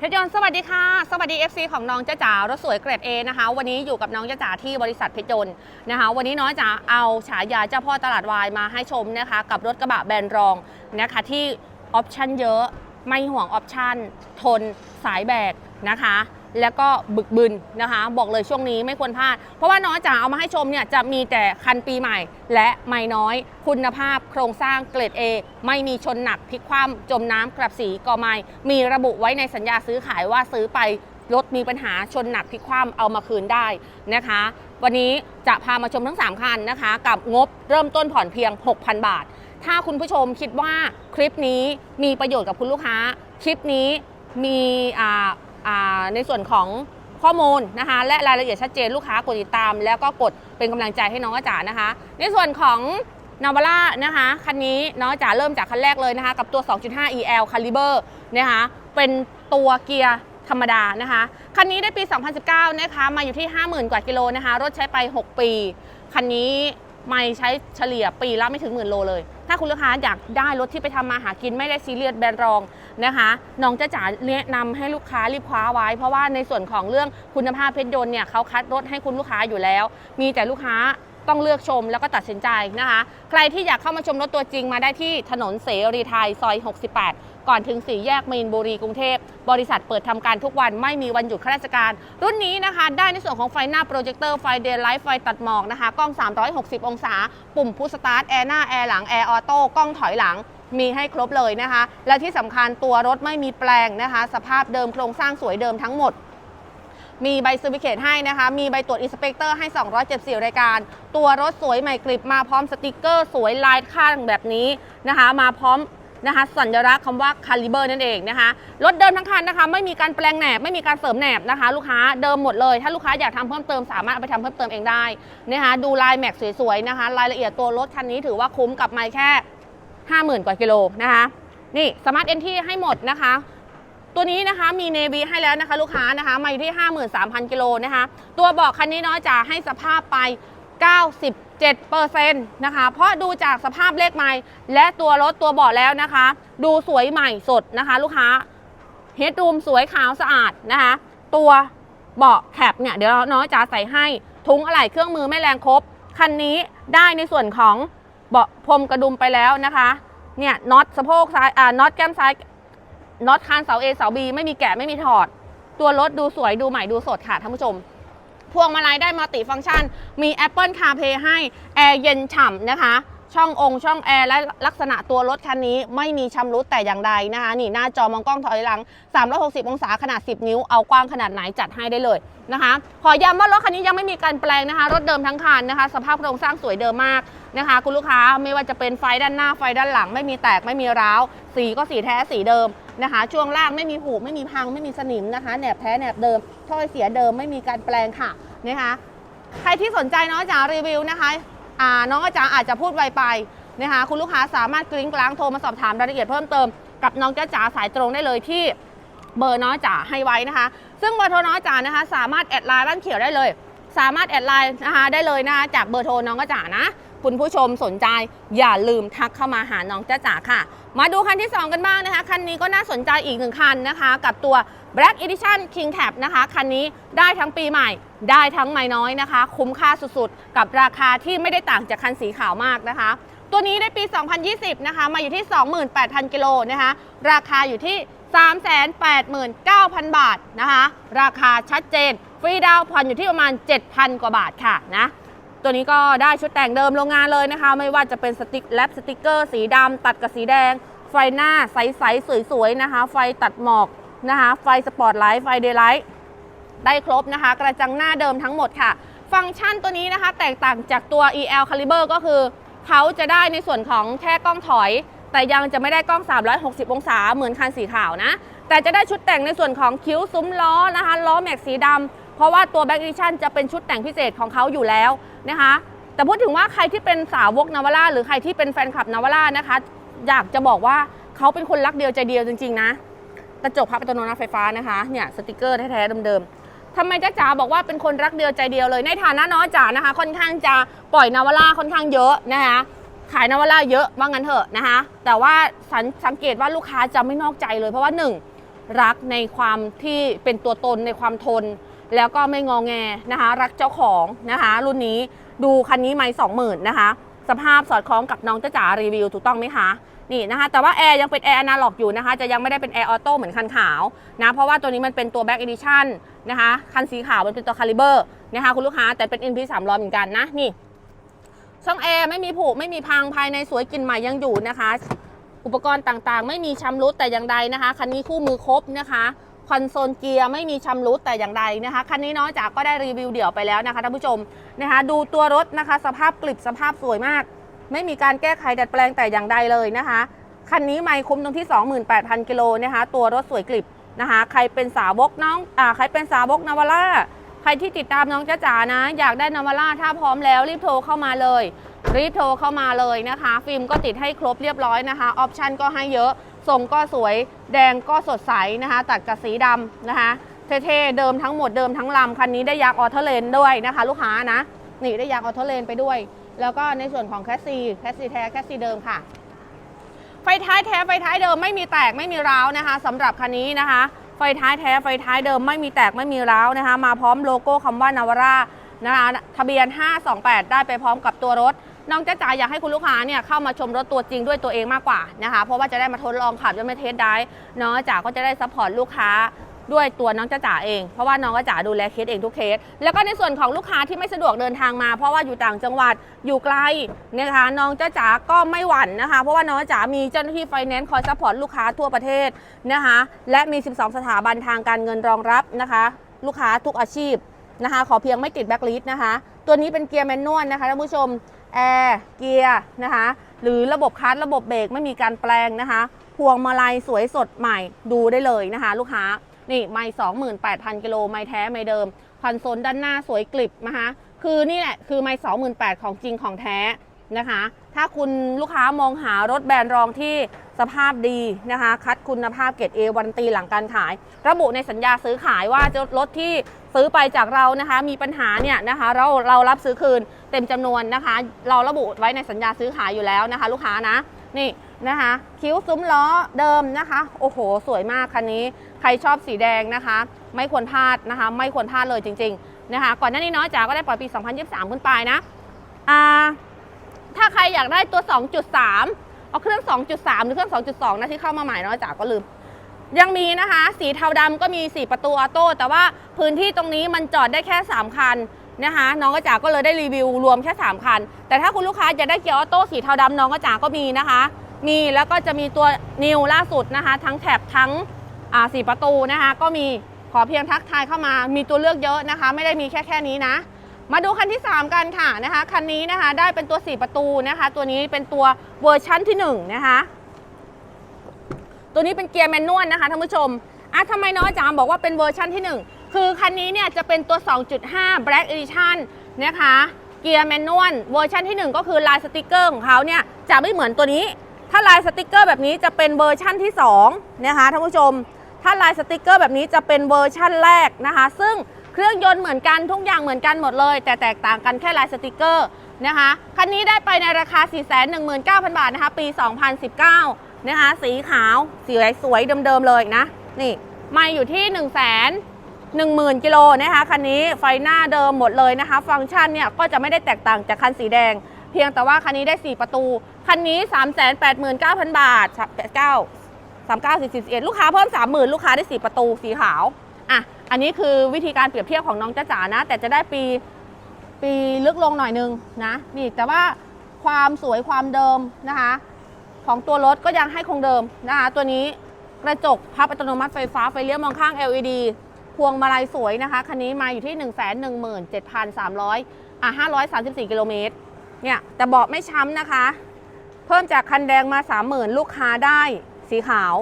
เพชรยนต์สวัสดีค่ะ สวัสดี FC ของน้องจ้าจ๋ารถสวยเกรด A นะคะ วันนี้อยู่กับน้องจ้าจ๋าที่บริษัทเพชรยนต์นะคะ วันนี้น้องจ๋าเอาฉายาเจ้าพ่อตลาดวายมาให้ชมนะคะ กับรถกระบะแบรนด์รองนะคะที่ออปชั่นเยอะ ไม่ห่วงออปชั่นทนสายแบกนะคะ แล้วก็บึกบึนนะคะ บอกเลยช่วงนี้ไม่ควรพลาด เพราะว่าน้องจ๋าเอามาให้ชมเนี่ยจะมีแต่คันปีใหม่ และไม่น้อย คุณภาพโครงสร้างเกรด A ไม่มีชนหนักพลิกคว่ำจมน้ำกลับสีกอไม้มีระบุไว้ในสัญญาซื้อขายว่าซื้อไปรถมีปัญหาชนหนักพลิกคว่ำเอามาคืนได้นะคะ วันนี้จะพามาชมทั้ง 3 คันนะคะ กับงบเริ่มต้นผ่อนเพียง 6,000 บาท ถ้าคุณผู้ชมคิดว่าคลิปนี้มีประโยชน์กับคุณลูกค้า คลิปนี้มีอ่า ในส่วนของข้อมูลนะคะและรายละเอียดชัดเจนลูกค้ากดติดตาม แล้วก็กดเป็นกำลังใจให้น้องอาจารย์นะคะ ในส่วนของนาวาร่านะคะคันนี้น้องอาจารย์เริ่มจากคันแรกเลยนะคะ กับตัว 2.5 EL Caliber นะคะเป็นตัวเกียร์ธรรมดานะคะ คันนี้ได้ปี 2019 นะคะ มาอยู่ที่ 50,000 กว่ากิโลนะคะ รถใช้ไป 6 ปี คันนี้ ไม่ใช้เฉลี่ยปีละไม่ถึงหมื่นโลเลย ถ้าคุณลูกค้าอยากได้รถที่ไปทำมาหากินไม่ได้ซีเรียสแบรนด์รองนะคะน้องจะจ๋าแนะนำให้ลูกค้ารีบคว้าไว้ เพราะว่าในส่วนของเรื่องคุณภาพเพชรยนต์เนี่ยเขาคัดรถให้คุณลูกค้าอยู่แล้ว มีแต่ลูกค้าต้องเลือกชมแล้วก็ตัดสินใจนะคะ ใครที่อยากเข้ามาชมรถตัวจริงมาได้ที่ถนนเสรีไทยซอย 68 ก่อนถึงสี่แยกมีนบุรีกรุงเทพ บริษัทเปิดทำการทุกวันไม่มีวันหยุดข้าราชการ รุ่นนี้นะคะ ได้ในส่วนของไฟหน้าโปรเจคเตอร์ไฟเดย์ไลท์ไฟตัดหมอกนะคะกล้อง 360 องศา ปุ่มพุชสตาร์ทแอร์หน้าแอร์หลังแอร์ออโต้กล้องถอยหลังมีให้ครบเลยนะคะ และที่สำคัญตัวรถไม่มีแปลงนะคะ สภาพเดิมโครงสร้างสวยเดิมทั้งหมด มีใบเซอร์วิเคตให้นะคะ มีใบตรวจอินสเปกเตอร์ให้ 274 รายการ ตัวรถสวยใหม่กริบมาพร้อมสติกเกอร์ สวยลายข้างแบบนี้นะคะ มาพร้อม นะคะสัญลักษณ์คำว่าคาลิเบอร์นั่นเองนะคะรถเดิมทั้งคันนะคะ ไม่มีการแปลงแหนบไม่มีการเสริมแหนบนะคะ ลูกค้าเดิมหมดเลย ถ้าลูกค้าอยากทำเพิ่มเติมสามารถเอาไปทำเพิ่มเติมเองได้นะคะดูลายแม็กสวยๆนะคะ รายละเอียดตัวรถคันนี้ถือว่าคุ้มกับไม่แค่ 50,000 กว่ากิโลนะคะนี่สมาร์ทเอนที่ให้หมดนะคะ ตัวนี้นะคะมีเนวีให้แล้วนะคะ ลูกค้านะคะมาอยู่ที่ 53,000 กิโลนะคะ ตัวเบาะคันนี้เน้อยจะให้สภาพไป 7%นะคะ เพราะดูจากสภาพเลขไม้และตัวรถตัวเบาะแล้วนะคะ ดูสวยใหม่สดนะคะ ลูกค้าเฮดรูมสวยขาวสะอาดนะคะ ตัวเบาะแคปเนี่ยเดี๋ยวน้อยจะใส่ให้ ทุงอะไหล่เครื่องมือไม่แรงครบ คันนี้ได้ในส่วนของเบาะพรมกระดุมไปแล้วนะคะ เนี่ยน็อตสะโพกซ้ายอ่าน็อตแก้มซ้ายน็อตคานเสา A เสา B ไม่มีแกะไม่มีถอด ตัวรถดูสวยดูใหม่ดูสดค่ะท่านผู้ชม พวงมาลัยได้มัลติฟังก์ชัน มี Apple CarPlay ให้ แอร์เย็นฉ่ำนะคะ ช่ององค์ช่องแอร์และลักษณะตัวรถคันนี้ไม่มีชำรุดแต่อย่างใดนะคะนี่หน้าจอมองกล้องถอยหลัง 360 องศาขนาด 10 นิ้วเอากว้างขนาดไหนจัดให้ได้เลยนะคะขอย้ำว่ารถคันนี้ยังไม่มีการแปลงนะคะ รถเดิมทั้งคันนะคะ สภาพโครงสร้างสวยเดิมมากนะคะ คุณลูกค้าไม่ว่าจะเป็นไฟด้านหน้าไฟด้านหลัง ไม่มีแตกไม่มีร้าว สีก็สีแท้สีเดิมนะคะ ช่วงล่างไม่มีหูไม่มีพังไม่มีสนิมนะคะแหนบแท้แหนบเดิมถ้อยเสียเดิมไม่มีการแปลงค่ะนะคะใครที่สนใจเน้องจ๋ารีวิวนะคะ่าน้องจ๋าอาจจะพูดไวไปนะคะคุณลูกค้าสามารถกริ้งกลางโทรมาสอบถามรายละเอียดเพิ่มเติมกับน้องจ้าจ๋าสายตรงได้เลยที่เบอร์น้องจ๋าให้ไว้นะคะ ซึ่งเบอร์โทรน้องจ๋านะคะ สามารถแอดไลน์บ้านเขียวได้เลย สามารถแอดไลน์นะคะได้เลยนะคะจากเบอร์โทรน้องจ๋านะ คุณผู้ชมสนใจอย่าลืมทักเข้ามาหาน้องจ้าจ๋าค่ะ มาดูคันที่ 2 กันบ้างนะคะ คันนี้ก็น่าสนใจอีกหนึ่งคันนะคะ กับตัว Black Edition King Cab นะคะ คันนี้ได้ทั้งปีใหม่ ได้ทั้งไม่น้อยนะคะ คุ้มค่าสุดๆ กับราคาที่ไม่ได้ต่างจากคันสีขาวมากนะคะ ตัวนี้ได้ปี 2020 นะคะ มาอยู่ที่ 28,000 กิโลนะคะ ราคาอยู่ที่ 389,000 บาทนะคะ ราคาชัดเจน ฟรีดาวผ่อนอยู่ที่ประมาณ 7,000 กว่าบาทค่ะนะ ตัวนี้ก็ได้ชุดแต่งเดิมโรงงานเลยนะคะ ไม่ว่าจะเป็นสติกแลปสติกเกอร์ สีดำตัดกับสีแดง ไฟหน้าใสๆสวยๆนะคะ ไฟตัดหมอกนะคะ ไฟสปอตไลท์ไฟเดย์ไลท์ได้ครบนะคะ กระจังหน้าเดิมทั้งหมดค่ะ ฟังก์ชันตัวนี้นะคะ แตกต่างจากตัว EL Caliber ก็คือ เขาจะได้ในส่วนของแค่กล้องถอย แต่ยังจะไม่ได้กล้อง 360 องศาเหมือนคันสีขาวนะ แต่จะได้ชุดแต่งในส่วนของคิ้วซุ้มล้อนะคะ ล้อแม็กสีดำ เพราะว่าตัว Back Edition จะเป็นชุดแต่งพิเศษของเขาอยู่แล้วนะคะ แต่พูดถึงว่าใครที่เป็นสาวกนาวาร่าหรือใครที่เป็นแฟนคลับนาวาร่านะคะ อยากจะบอกว่าเขาเป็นคนรักเดียวใจเดียวจริงๆนะกระจกพับอัตโนมัติไฟฟ้านะคะเนี่ยสติกเกอร์แท้ๆเดิมๆทำไมจ้าจ๋าบอกว่าเป็นคนรักเดียวใจเดียวเลย ในฐานะน้อยจ๋านะคะ ค่อนข้างจะปล่อยนาวาร่าค่อนข้างเยอะนะคะขายนาวาร่าเยอะว่างั้นเถอะนะคะ แต่ว่าสังสังเกตว่าลูกค้าจะไม่นอกใจเลย เพราะว่าหนึ่งรักในความที่เป็นตัวตนในความทน แล้วก็ไม่งอแงนะคะ รักเจ้าของนะคะ รุ่นนี้ดูคันนี้ไม่สองหมื่นนะคะ สภาพสอดคล้องกับน้องจ้าจ๋ารีวิวถูกต้องไหมคะนี่นะคะแต่ว่าแอร์ยังเป็นแอร์อนาล็อกอยู่นะคะจะยังไม่ได้เป็นแอร์ออโต้เหมือนคันขาวนะเพราะว่าตัวนี้มันเป็นตัวแบ็กเอดิชั่นนะคะคันสีขาวมันเป็นตัวคาลิเบอร์นะคะคุณลูกค้าแต่เป็น NP 300เหมือนกันนะนี่ช่องแอร์ไม่มีผุไม่มีพังภายในสวยกลิ่นใหม่ยังอยู่นะคะ อุปกรณ์ต่างๆ ไม่มีชำรุดแต่อย่างใดนะคะ คันนี้คู่มือครบนะคะ คอนโซลเกียร์ไม่มีชำรุดแต่อย่างใดนะคะคันนี้น้อยจากก็ได้รีวิวเดี่ยวไปแล้วนะคะท่านผู้ชมนะคะดูตัวรถนะคะ สภาพกลิบสภาพสวยมาก ไม่มีการแก้ไขดัดแปลงแต่อย่างใดเลยนะคะคันนี้ไม่คุ้มตรงที่ 28,000กิโลนะคะตัวรถสวยกลิบนะคะใครเป็นสาวกน้องอ่าใครเป็นสาวกนาวาร่าใครที่ติดตามน้องจ้าจ๋านะ อยากได้นาวาร่าถ้าพร้อมแล้วรีบโทรเข้ามาเลย รีบโทรเข้ามาเลยนะคะ ฟิล์มก็ติดให้ครบเรียบร้อยนะคะออปชันก็ให้เยอะ ทรงก็สวยแดงก็สดใสนะคะตัดกับสีดำนะคะเท่ๆเดิมทั้งหมดเดิมทั้งลำคันนี้ได้ยางออโตเลนด้วยนะคะ ลูกค้านะนี่ได้ยางออโตเลนไปด้วย แล้วก็ในส่วนของแคสซีแคสซีแท้แคสซีเดิมค่ะ ไฟท้ายแท้ไฟท้ายเดิมไม่มีแตกไม่มีร้าวนะคะสำหรับคันนี้นะคะ ไฟท้ายแท้ไฟท้ายเดิมไม่มีแตกไม่มีร้าวนะคะ มาพร้อมโลโก้คำว่านาวาร่านะคะทะเบียน 528 ได้ไปพร้อมกับตัวรถ น้องจ้าจ๋าอยากให้คุณลูกค้าเนี่ยเข้ามาชมรถตัวจริงด้วยตัวเองมากกว่านะคะเพราะว่าจะได้มาทดลองขับจะไม่เทสได้น้องจ๋าก็จะได้ซัพพอร์ตลูกค้าด้วยตัวน้องจ้าจ๋าเองเพราะว่าน้องจ้าจ๋าดูแลเคสเองทุกเคส แล้วก็ในส่วนของลูกค้าที่ไม่สะดวกเดินทางมา เพราะว่าอยู่ต่างจังหวัดอยู่ไกลนะคะน้องจ้าจ๋าก็ไม่หวั่นนะคะ เพราะว่าน้องจ๋ามีเจ้าหน้าที่ไฟแนนซ์คอยซัพพอร์ตลูกค้าทั่วประเทศนะคะและมี 12 สถาบันทางการเงินรองรับนะคะ ลูกค้าทุกอาชีพนะคะ ขอเพียงไม่ติดแบ็คลิสต์นะคะ ตัวนี้เป็นเกียร์แมนนวลนะคะท่านผู้ชม แอร์เกียร์นะคะหรือระบบคัสระบบเบรกไม่มีการแปลงนะคะ พวงมาลัยสวยสดใหม่ดูได้เลยนะคะ ลูกค้านี่ไม่ 28,000 กิโลไม่แท้ไม่เดิมคอนโซลด้านหน้าสวยกลิบนะคะคือนี่แหละคือไม่ 28,000 ของจริงของแท้ นะคะ ถ้าคุณลูกค้ามองหารถแบรนด์รองที่สภาพดีนะคะ คัดคุณภาพเกรด A วันตีหลังการขาย ระบุในสัญญาซื้อขายว่าจะรถที่ซื้อไปจากเรานะคะ มีปัญหาเนี่ยนะคะ เราเรารับซื้อคืนเต็มจำนวนนะคะ เราระบุไว้ในสัญญาซื้อขายอยู่แล้วนะคะ ลูกค้านะนี่นะคะ คิ้วซุ้มล้อเดิมนะคะ โอ้โห สวยมากคันนี้ ใครชอบสีแดงนะคะ ไม่ควรพลาดนะคะ ไม่ควรพลาดเลยจริง ๆ นะคะ ก่อนหน้านี้น้อยจ๋าก็ได้ปล่อยปี 2023 ขึ้นไปนะอ่า ถ้าใครอยากได้ตัว 2.3 เอาเครื่อง 2.3 หรือเครื่อง 2.2 นะที่เข้ามาใหม่น้อยจ๋าก็ลืม ยังมีนะคะ สีเทาดำก็มี 4 ประตูออโต้ แต่ว่าพื้นที่ตรงนี้มันจอดได้แค่ 3 คันนะคะ น้องกระจ๋าก็เลยได้รีวิวรวมแค่ 3 คัน แต่ถ้าคุณลูกค้าจะได้เกียร์ออโต้สีเทาดำน้องกระจ๋าก็มีนะคะ มีแล้วก็จะมีตัวนิวล่าสุดนะคะ ทั้งแถบทั้งสี่ประตูนะคะ ก็มีขอเพียงทักทายเข้ามา มีตัวเลือกเยอะนะคะ ไม่ได้มีแค่แค่นี้นะ มาดูคันที่ 3 กันค่ะนะคะคันนี้นะคะได้เป็นตัว 4 ประตูนะคะ ตัวนี้เป็นตัวเวอร์ชั่นที่1นะคะตัวนี้เป็นเกียร์แมนนวลนะคะท่านผู้ชมอะทำไมน้อยจามบอกว่าเป็นเวอร์ชั่นที่ 1 คือคันนี้เนี่ยจะเป็นตัว 2.5 Black Edition นะคะเกียร์แมนนวลเวอร์ชันที่ 1 ก็คือลายสติกเกอร์ของเขาเนี่ยจะไม่เหมือนตัวนี้ ถ้าลายสติกเกอร์แบบนี้จะเป็นเวอร์ชั่นที่2นะคะท่านผู้ชม ถ้าลายสติกเกอร์แบบนี้จะเป็นเวอร์ชั่นแรกนะคะ ซึ่ง เครื่องยนต์เหมือนกันทุกอย่างเหมือนกันหมดเลย แต่แตกต่างกันแค่ลายสติกเกอร์นะคะคันนี้ได้ไปในราคา 419,000 บาทนะคะปี 2019 นะคะสีขาวสีสวยเดิมๆเลยนะ นี่ไม่อยู่ที่1 1 0 0 0 0กิโลนะคะคันนี้ไฟหน้าเดิมหมดเลยนะคะ ฟังก์ชันเนี่ยก็จะไม่ได้แตกต่างจากคันสีแดง เพียงแต่ว่าคันนี้ได้ 4 ประตู คันนี้ 389,000 บาท 9 39 41ลูกค้าเพิ่ม 30,000 ลูกค้าได้ 4 ประตูสีขาวอะ อันนี้คือวิธีการเปรียบเทียบของน้องจ้าจ๋านะ แต่จะได้ปีปีลึกลงหน่อยนึงนะนี่แต่ว่าความสวยความเดิมนะคะ ของตัวรถก็ยังให้คงเดิมนะคะ ตัวนี้กระจกพับอัตโนมัติไฟฟ้าไฟเลี้ยวมองข้าง LED พวงมาลัยสวยนะคะ คันนี้มาอยู่ที่ 1 1 7 3 0 0 อะ 534 กิโลเมตรเนี่ยแต่เบาะไม่ช้ำนะคะ เพิ่มจากคันแดงมา 30,000 ลูกค้าได้สีขาว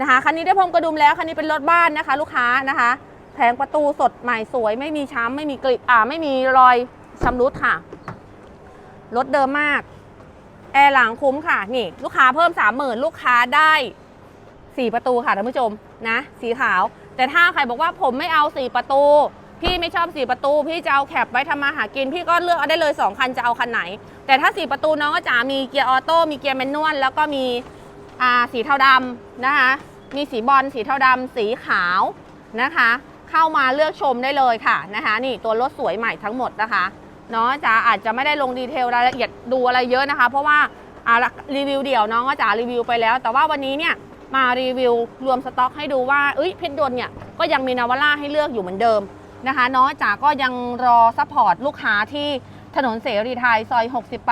นะคะ คันนี้ได้พรมกระดุมแล้ว คันนี้เป็นรถบ้านนะคะ ลูกค้านะคะ แผงประตูสดใหม่สวย ไม่มีช้ำไม่มีกริบอ่าไม่มีรอยชำรุดค่ะ รถเดิมมาก แอร์หลังคุ้มค่ะ นี่ ลูกค้าเพิ่ม30,000ลูกค้าได้4ประตูค่ะท่านผู้ชมนะ สีขาว แต่ถ้าใครบอกว่าผมไม่เอา4ประตู พี่ไม่ชอบ4ประตู พี่จะเอาแคปไว้ทำมาหากิน พี่ก็เลือกเอาได้เลย2คันจะเอาคันไหน แต่ถ้า4ประตูน้องก็จะมีเกียร์ออโต้มีเกียร์แมนนวลแล้วก็มีอ่าสีเทาดำนะคะมีสีบอลสีเทาดำสีขาวนะคะ เข้ามาเลือกชมได้เลยค่ะนะคะนี่ตัวรถสวยใหม่ทั้งหมดนะคะเนาะจ๋าอาจจะไม่ได้ลงดีเทลรายละเอียดดูอะไรเยอะนะคะ เพราะว่าอ่ารีวิวเดี่ยวน้องก็จ๋ารีวิวไปแล้ว แต่ว่าวันนี้เนี่ยมารีวิวรวมสต็อกให้ดูว่าเอ้ยเพชรยนเนี่ยก็ยังมีนาวาร่าให้เลือกอยู่เหมือนเดิมนะคะเนาะจ๋าก็ยังรอซัพพอร์ตลูกค้าที่ถนนเสรีไทยซอย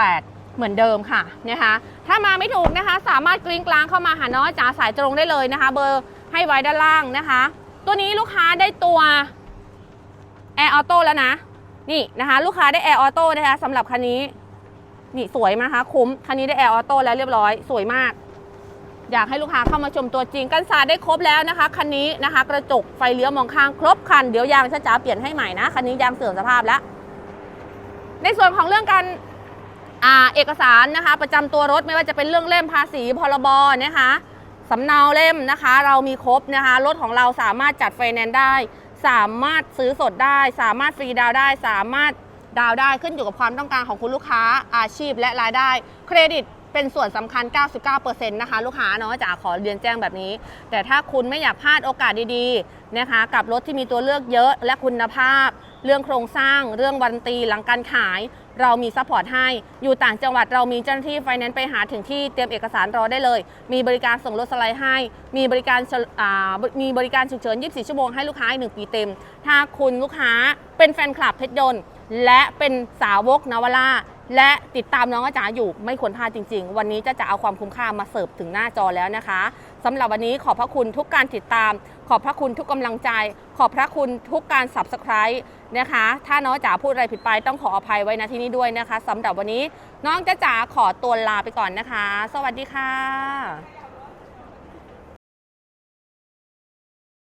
68 เหมือนเดิมค่ะนะคะถ้ามาไม่ถูกนะคะ สามารถกริ้งกลางเข้ามาหาน้องจ๋าสายตรงได้เลยนะคะ เบอร์ให้ไว้ด้านล่างนะคะ ตัวนี้ลูกค้าได้ตัวแอร์ออโต้แล้วนะ นี่นะคะลูกค้าได้แอร์ออโต้นะคะสำหรับคันนี้ นี่สวยมากคะคุ้ม คันนี้ได้แอร์ออโต้แล้วเรียบร้อย สวยมาก อยากให้ลูกค้าเข้ามาชมตัวจริง กันสาดได้ครบแล้วนะคะคันนี้นะคะ กระจกไฟเลี้ยวมองข้างครบคัน เดี๋ยวยางช้าจ๋าเปลี่ยนให้ใหม่นะคันนี้ยางเสื่อมสภาพแล้ว ในส่วนของเรื่องการอ่าเอกสารนะคะ ประจำตัวรถไม่ว่าจะเป็นเรื่องเล่มภาษีพรบนะคะ สำเนาเล่มนะคะ เรามีครบนะคะ รถของเราสามารถจัดไฟแนนซ์ได้ สามารถซื้อสดได้ สามารถฟรีดาวได้ สามารถดาวได้ขึ้นอยู่กับความต้องการของคุณลูกค้าอาชีพและรายได้ เครดิตเป็นส่วนสำคัญ 99%นะคะ ลูกค้าเนาะจ๋าขอเรียนแจ้งแบบนี้ แต่ถ้าคุณไม่อยากพลาดโอกาสดีๆนะคะ กับรถที่มีตัวเลือกเยอะและคุณภาพ เรื่องโครงสร้าง เรื่องวันตีหลังการขาย เรามีซัพพอร์ตให้ อยู่ต่างจังหวัดเรามีเจ้าหน้าที่ไฟแนนซ์ไปหาถึงที่เตรียมเอกสารรอได้เลย มีบริการส่งรถสไลด์ให้ มีบริการมีบริการฉุกเฉิน 24 ชั่วโมงให้ลูกค้าอีกหนึ่งปีเต็ม ถ้าคุณลูกค้าเป็นแฟนคลับเพชรยนต์ และเป็นสาวกนวาร่าและติดตามน้องอาจ๋าอยู่ไม่ควรพลาดจริง ๆ วันนี้จะจะเอาความคุ้มค่ามาเสิร์ฟถึงหน้าจอแล้วนะคะสำหรับวันนี้ขอบพระคุณทุกการติดตาม ขอบพระคุณทุกกำลังใจ ขอบพระคุณทุกการ subscribe นะคะ ถ้าน้องจ๋าพูดอะไรผิดไปต้องขออภัยไว้นะที่นี่ด้วยนะคะสำหรับวันนี้น้องจ๋าขอตัวลาไปก่อนนะคะ สวัสดีค่ะ